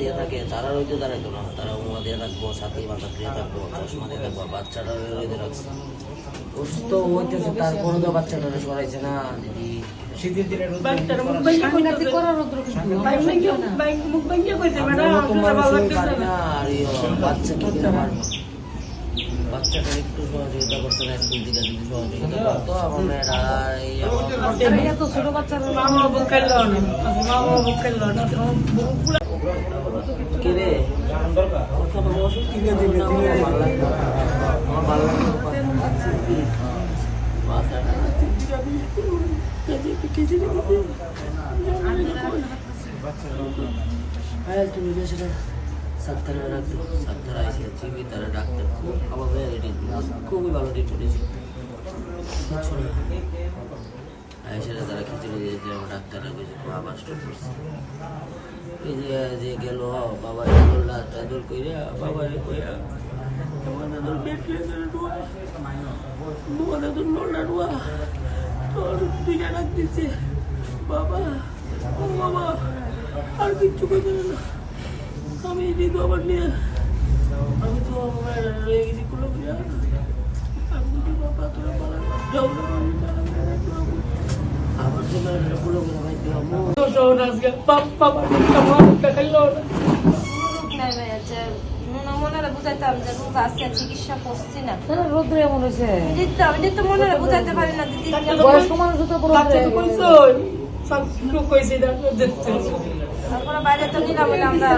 দিয়ে থাকে তারা রইতে দাঁড়াইতো না। তারা উমা দিয়ে থাকব সাথে মাথা দিয়ে থাকব চশমা দিয়ে থাকব বাচ্চাটা রইতে রাখছে। অসুস্থ হইতেছে তারপরে তো বাচ্চাটা সরাইছে না দিদি। বাচ্চাটা একটু সহযোগিতা করছে না স্কুল থেকে যদি সহযোগিতা করতো আমার মেয়েরা ছোট বাচ্চারা। তুমি সেটা সাত্তারে রাখতো সাত্তারা এসে চিবি তারা ডাক্তার খুব আমার খুবই ভালো ট্রিটমেন্ট হয়েছে কিচ্ছু না তারা খিচুড়ি দিয়েছে আমার ডাক্তাররা কিছু আবার স্টপ করছে এই যে যে গেল বাবা এদুল লাস্ট এদুল কইরা, বাবা রে কইরা তোমার এদুল পেট লেগে ডুয়া এদুল লোলা ডুয়া তোর দিকে ডাক দিছে, বাবা, ও বাবা, আর কিচ্ছু করতে না। আমি এই তো আবার নিয়ে, আমি তো রয়ে গেছি কুলো আমি বাবা, তোরা বলা বাইরে তো নিলাম আমরা